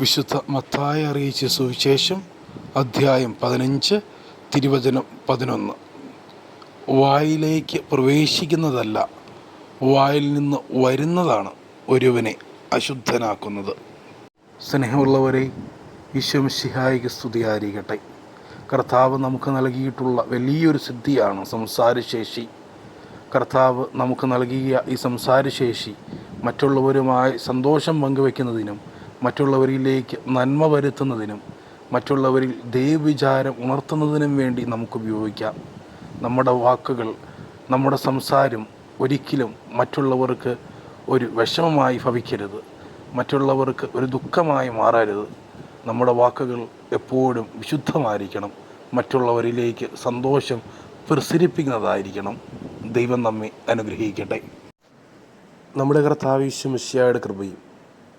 വിശുദ്ധ മത്തായി അറിയിച്ച സുവിശേഷം അധ്യായം പതിനഞ്ച് തിരുവചനം പതിനൊന്ന്. വായിലേക്ക് പ്രവേശിക്കുന്നതല്ല വായിൽ നിന്ന് വരുന്നതാണ് ഒരുവനെ അശുദ്ധനാക്കുന്നത്. സ്നേഹമുള്ളവരെ ഈശ്വം ഈശ്വംശിഹായിക്ക് സ്തുതിയായിരിക്കട്ടെ. കർത്താവ് നമുക്ക് നൽകിയിട്ടുള്ള വലിയൊരു സിദ്ധിയാണ് സംസാരശേഷി. കർത്താവ് നമുക്ക് നൽകിയ ഈ സംസാരശേഷി മറ്റുള്ളവരുമായി സന്തോഷം പങ്കുവെക്കുന്നതിനും മറ്റുള്ളവരിലേക്ക് നന്മ വരുത്തുന്നതിനും മറ്റുള്ളവരിൽ ദൈവവിചാരം ഉണർത്തുന്നതിനും വേണ്ടി നമുക്ക് ഉപയോഗിക്കാം. നമ്മുടെ വാക്കുകൾ നമ്മുടെ സംസാരം ഒരിക്കലും മറ്റുള്ളവർക്ക് ഒരു വിഷമമായി ഭവിക്കരുത്. മറ്റുള്ളവർക്ക് ഒരു ദുഃഖമായി മാറരുത്. നമ്മുടെ വാക്കുകൾ എപ്പോഴും വിശുദ്ധമായിരിക്കണം. മറ്റുള്ളവരിലേക്ക് സന്തോഷം പ്രസരിപ്പിക്കുന്നതായിരിക്കണം. ദൈവം നമ്മെ അനുഗ്രഹിക്കട്ടെ. നമ്മുടെ കർത്താവിശ്വമിശ്യായുടെ കൃപയും